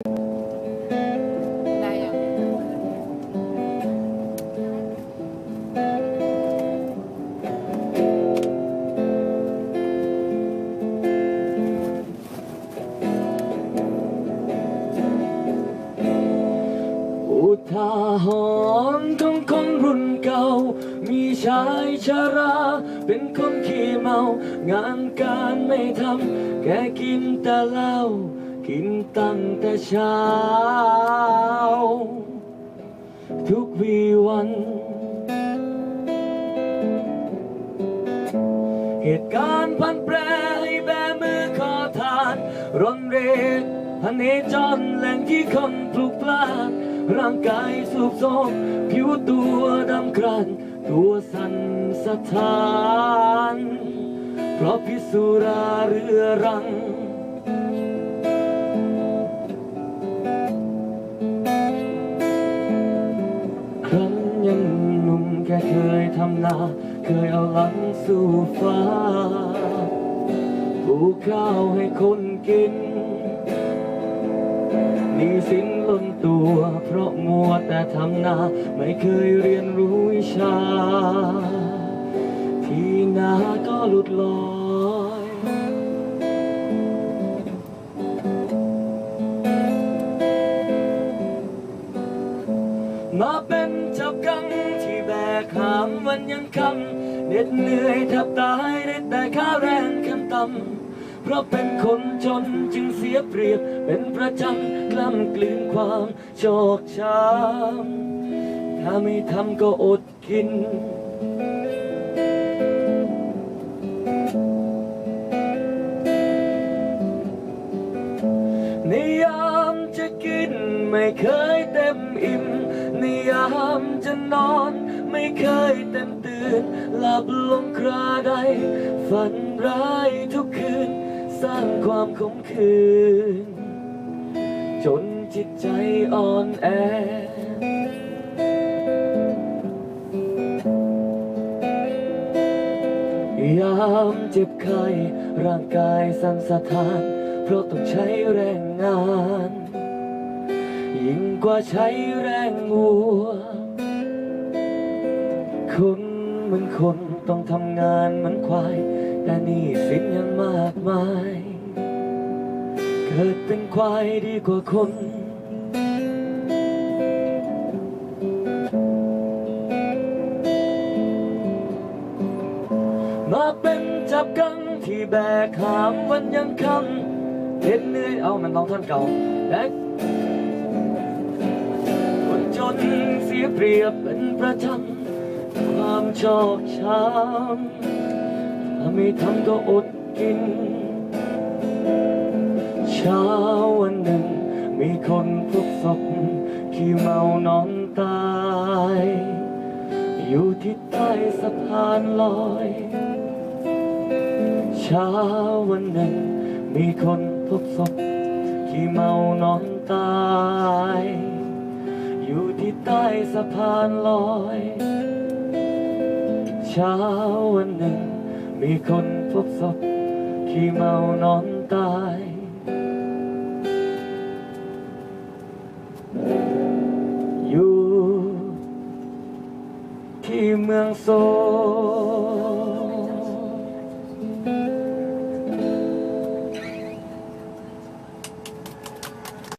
อุทาหรณ์ของคนรุ่นเก่า มีชายชารา เป็นคนขี้เมา งานการไม่ทำ แกกินแต่เหล้า กินตั้งแต่เช้า ทุกวีวัน เหตุการณ์พันแปรให้แบมือขอทานร้อนเรกพันเนจรแหล่งที่คนพลุกพลาดร่างกายสูบโทมผิวตัวดำกรัน ตัวสั่นสะท้าน เพราะพิสุราเรื้อรัง ยทำนา เคยเอาหลังสู่ฟ้าปลูกข้าวให้คนกินหนี่สินล้นตัว เพราะมัวแต่ทำนา ไม่เคยเรียนรู้วิชา ที่นาก็หลุดลอยมาเป็นเจ้ากัง แบกหามวันยังคำเหน็ดเหนื่อยแทบตายได้แต่ค่าแรงขั้นต่ำเพราะเป็นคนจนจึงเสียเปรียบเป็นประจำกล้ำกลืนความโชคช้ำถ้าไม่ทำก็อดกินในยามจะกินไม่เคยเต็มอิ่มในยามจะนอน ไม่เคยเต็มตื่น หลับลงคราใด ฝันร้ายทุกคืน สร้างความขมขื่นจนจิตใจอ่อนแอยามเจ็บไข้ร่างกายสั่นสะท้าน เพราะต้องใช้แรงงาน ยิ่งกว่าใช้แรงวัว คนเหมือนคนต้องทำงานเหมือนควาย แต่นี่สินยังมากมาย เกิดเป็นควายดีกว่าคนมาเป็นจับกังที่แบกหามวันยังคำเห็นเหนื่อยเอามันต้องท่อนเก่าและคนจนเสียเปรียบเป็นประจำ ความชอกช้ำถ้าไม่ทำก็อดกิน เช้าวันหนึ่ง มีคนพบศพขี้เมานอนตาย อยู่ที่ใต้สะพานลอย เช้าวันหนึ่ง มีคนพบศพขี้เมานอนตาย อยู่ที่ใต้สะพานลอย ช้าวันหนึ่ง มีคนพบศพขี้เมานอนตาย อยู่ ที่เมืองโซ